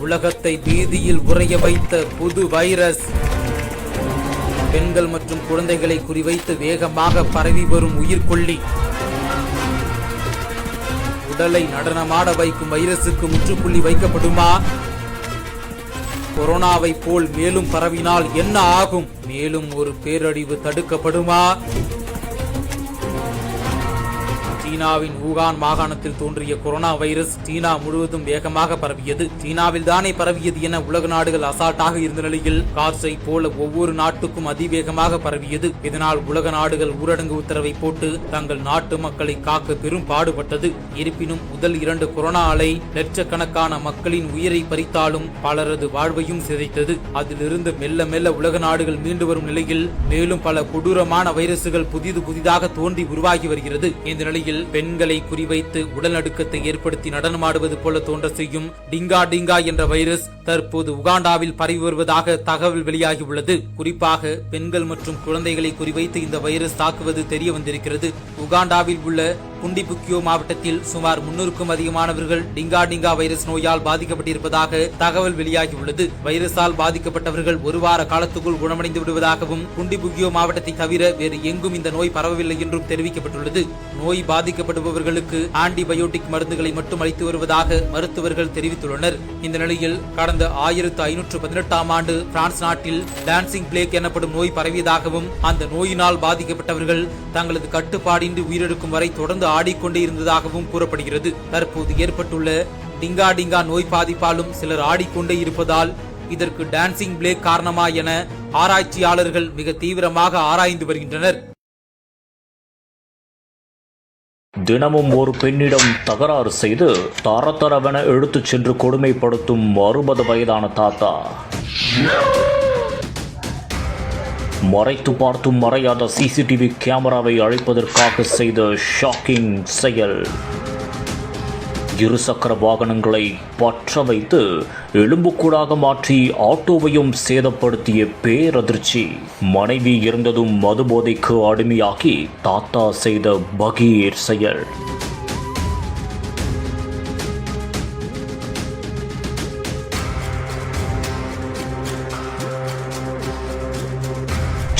உலகத்தை பீதியில் உறைய வைத்த புது வைரஸ். பெண்கள் மற்றும் குழந்தைகளை குறிவைத்து வேகமாக பரவி வரும் உயிர்கொல்லி உடலை நடனமாட வைக்கும் வைரசுக்கு முற்றுப்புள்ளி வைக்கப்படுமா? கொரோனாவை போல் மேலும் பரவினால் என்ன ஆகும்? மேலும் ஒரு பேரழிவு தடுக்கப்படுமா? சீனாவின் ஊகான் மாகாணத்தில் தோன்றிய கொரோனா வைரஸ் சீனா முழுவதும் வேகமாக பரவியது. சீனாவில் தானே பரவியது என உலக நாடுகள் அசால்ட்டாக இருந்த நிலையில் காற்றை போல ஒவ்வொரு நாட்டுக்கும் அதிவேகமாக பரவியது. இதனால் உலக நாடுகள் ஊரடங்கு உத்தரவை போட்டு தங்கள் நாட்டு மக்களை காக்க பெரும் பாடுபட்டது. இருப்பினும் முதல் இரண்டு கொரோனா அலை லட்சக்கணக்கான மக்களின் உயிரை பறித்தாலும் பலரது வாழ்வையும் சிதைத்தது. அதிலிருந்து மெல்ல மெல்ல உலக நாடுகள் மீண்டு வரும் நிலையில் மேலும் பல கொடூரமான வைரசுகள் புதிது புதிதாக தோன்றி உருவாகி வருகிறது. இந்த நிலையில் பெண்களை குறிவைத்து உடல்நடுக்கத்தை ஏற்படுத்தி நடனமாடுவது போல தோன்ற செய்யும் டிங்கா டிங்கா என்ற வைரஸ் தற்போது உகாண்டாவில் பரவி வருவதாக தகவல் வெளியாகியுள்ளது. குறிப்பாக பெண்கள் மற்றும் குழந்தைகளை குறிவைத்து இந்த வைரஸ் தாக்குவது தெரிய வந்திருக்கிறது. உகாண்டாவில் உள்ள குண்டிபுக்கியோ மாவட்டத்தில் சுமார் முன்னூறுக்கும் அதிகமானவர்கள் டிங்கா டிங்கா வைரஸ் நோயால் பாதிக்கப்பட்டிருப்பதாக தகவல் வெளியாகியுள்ளது. வைரஸால் பாதிக்கப்பட்டவர்கள் ஒரு வார காலத்துக்குள் குணமடைந்து விடுவதாகவும் குண்டிபுக்கியோ மாவட்டத்தை தவிர வேறு எங்கும் இந்த நோய் பரவவில்லை என்றும் தெரிவிக்கப்பட்டுள்ளது. நோய் பாதிக்கப்படுபவர்களுக்கு ஆன்டிபயோட்டிக் மருந்துகளை மட்டும் அளித்து வருவதாக மருத்துவர்கள் தெரிவித்துள்ளனர். இந்த நிலையில் கடந்த ஆயிரத்து ஐநூற்று பதினெட்டாம் ஆண்டு பிரான்ஸ் நாட்டில் டான்சிங் பிளேக் எனப்படும் நோய் பரவியதாகவும் அந்த நோயினால் பாதிக்கப்பட்டவர்கள் தங்களது கட்டுப்பாடின்றி உயிரிழக்கும் வரை தொடர்ந்து ஆடிக்கொண்டே இருந்ததாகவும் கூறப்படுகிறது. தற்போது ஏற்பட்டுள்ள டிங்கா டிங்கா நோய் பாதிப்பாலும் சிலர் ஆடிக்கொண்டே இருப்பதால் இதற்கு டான்சிங் பிளேக் காரணமா என ஆராய்ச்சியாளர்கள் மிக தீவிரமாக ஆராய்ந்து வருகின்றனர். தினமும் ஒரு பெண்ணிடம் தகராறு செய்து தரத்தரவென எடுத்துச் சென்று கொடுமைப்படுத்தும் அறுபது வயதான தாத்தா. மறைத்து பார்த்தும் மறையாத சிசிடிவி கேமராவை அழைப்பதற்காக செய்த ஷாக்கிங் செயல். இருசக்கர வாகனங்களை பற்ற வைத்து எலும்புக்கூடாக மாற்றி ஆட்டோவையும் சேதப்படுத்திய பேரதிர்ச்சி. மனைவி இருந்ததும் மதுபோதைக்கு அடிமையாகி தாத்தா செய்த பகீர் செயல்.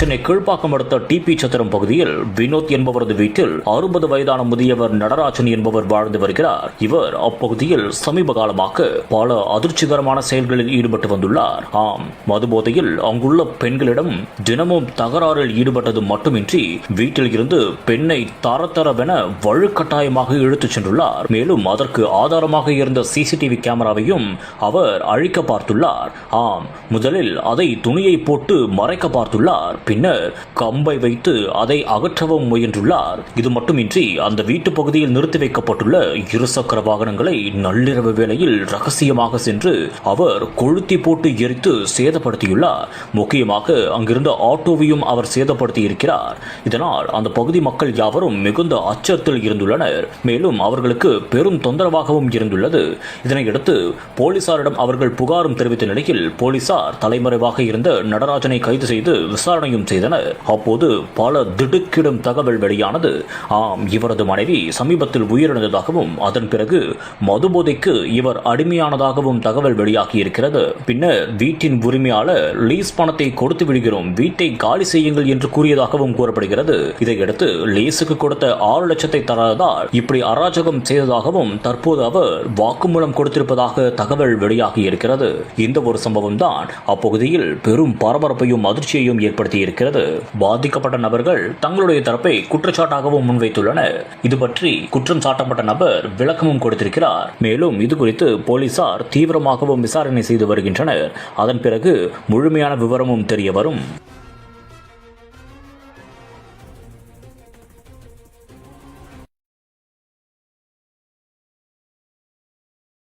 சென்னை கீழ்ப்பாக்கம் அடுத்த டிபி சத்திரம் பகுதியில் வினோத் என்பவரது வீட்டில் அறுபது வயதான முதியவர் நடராஜன் என்பவர் வாழ்ந்து வருகிறார். இவர் அப்பகுதியில் சமீப காலமாக பல அதிர்ச்சிகரமான செயல்களில் ஈடுபட்டு வந்துள்ளார். ஆம் மதுபோதையில் அங்குள்ள பெண்களிடம் தினமும் தகராறில் ஈடுபட்டது மட்டுமின்றி வீட்டில் இருந்து பெண்ணை தரத்தரவென வலுக்கட்டாயமாக இழுத்துச் சென்றுள்ளார். மேலும் அதற்கு ஆதாரமாக இருந்த சிசிடிவி கேமராவையும் அவர் அழிக்க பார்த்துள்ளார். ஆம் முதலில் அதை துணியை போட்டு மறைக்க பார்த்துள்ளார். பின்னர் கம்பை வைத்து அதை அகற்றவும் முயன்றுள்ளார். இது மட்டுமின்றி அந்த வீட்டு பகுதியில் நிறுத்தி வைக்கப்பட்டுள்ள இருசக்கர வாகனங்களை நள்ளிரவு வேளையில் ரகசியமாக சென்று அவர் கொளுத்தி போட்டு எரித்து சேதப்படுத்தியுள்ளார். முக்கியமாக அங்கிருந்த ஆட்டோவையும் அவர் சேதப்படுத்தி இருக்கிறார் இதனால் அந்த பகுதி மக்கள் யாவரும் மிகுந்த அச்சத்தில் இருந்துள்ளனர். மேலும் அவர்களுக்கு பெரும் தொந்தரவாகவும் இருந்துள்ளது. இதனையடுத்து போலீசாரிடம் அவர்கள் புகாரும் தெரிவித்த நிலையில் போலீசார் தலைமறைவாக இருந்த நடராஜனை கைது செய்து விசாரணையும் செய்தனர் அப்போது பல திடுக்கிடும் தகவல் வெளியானது ஆம் இவரது மனைவி சமீபத்தில் உயிரிழந்ததாகவும் அதன் பிறகு மதுபோதைக்கு இவர் அடிமையானதாகவும் தகவல் வெளியாகி இருக்கிறது பின்னர் வீட்டின் உரிமையாளர் லீஸ் பணத்தை கொடுத்து விடுகிறோம் வீட்டை காலி செய்யுங்கள் என்று கூறியதாகவும் கூறப்படுகிறது. இதையடுத்து லீஸுக்கு கொடுத்த ஆறு லட்சத்தை தராததால் இப்படி அராஜகம் செய்ததாகவும் தற்போது அவர் வாக்குமூலம் கொடுத்திருப்பதாக தகவல் வெளியாகி இருக்கிறது இந்த ஒரு சம்பவம் தான் அப்பகுதியில் பெரும் பரபரப்பையும் அதிர்ச்சியையும் ஏற்படுத்தி இருக்கிறது. பாதிக்கப்பட்ட நபர்கள் தங்களுடைய தரப்பை குற்றச்சாட்டாகவும் முன்வைத்துள்ளனர். இது பற்றி குற்றம் சாட்டப்பட்ட நபர் விளக்கமும் கொடுத்திருக்கிறார். மேலும் இது குறித்து போலீசார் தீவிரமாகவும் விசாரணை செய்து வருகின்றனர். அதன் பிறகு முழுமையான விவரமும் தெரிய வரும்.